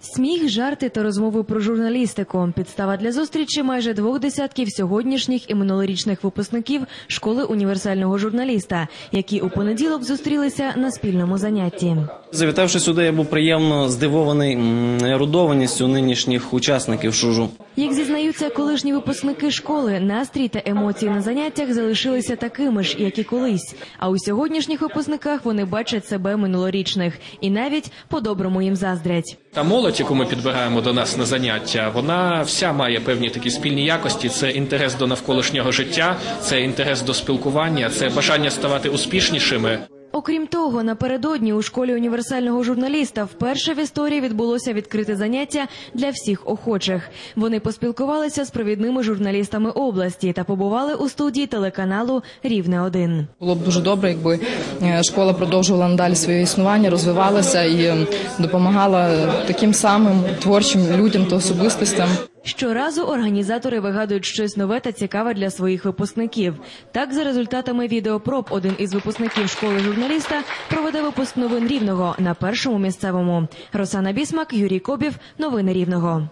Сміх, жарти та розмови про журналістику. Підстава для зустрічі майже двох десятків сьогоднішніх і минулорічних випускників школи універсального журналіста, які у понеділок зустрілися на спільному занятті. Завітавши сюди, я був приємно здивований ерудованістю нинішніх учасників шужу. Як зізнаються колишні випускники школи, настрій та емоції на заняттях залишилися такими ж, як і колись. А у сьогоднішніх випускниках вони бачать себе минулорічних і навіть по-доброму їм заздрять. Та молодь, яку ми підбираємо до нас на заняття, вона вся має певні такі спільні якості. Це інтерес до навколишнього життя, це інтерес до спілкування, це бажання ставати успішнішими. Окрім того, напередодні у школі універсального журналіста вперше в історії відбулося відкрите заняття для всіх охочих. Вони поспілкувалися з провідними журналістами області та побували у студії телеканалу Рівне 1 Було б дуже добре, якби школа продовжувала надалі своє існування, розвивалася і е, допомагала таким самим творчим людям та особистостям. Щоразу організатори вигадують щось нове та цікаве для своїх випускників. Так, за результатами відеопроб, один із випускників школи журналіста проведе випуск новин рівного на першому місцевому. Росана Бісмак, Юрій Кобів. Новини рівного.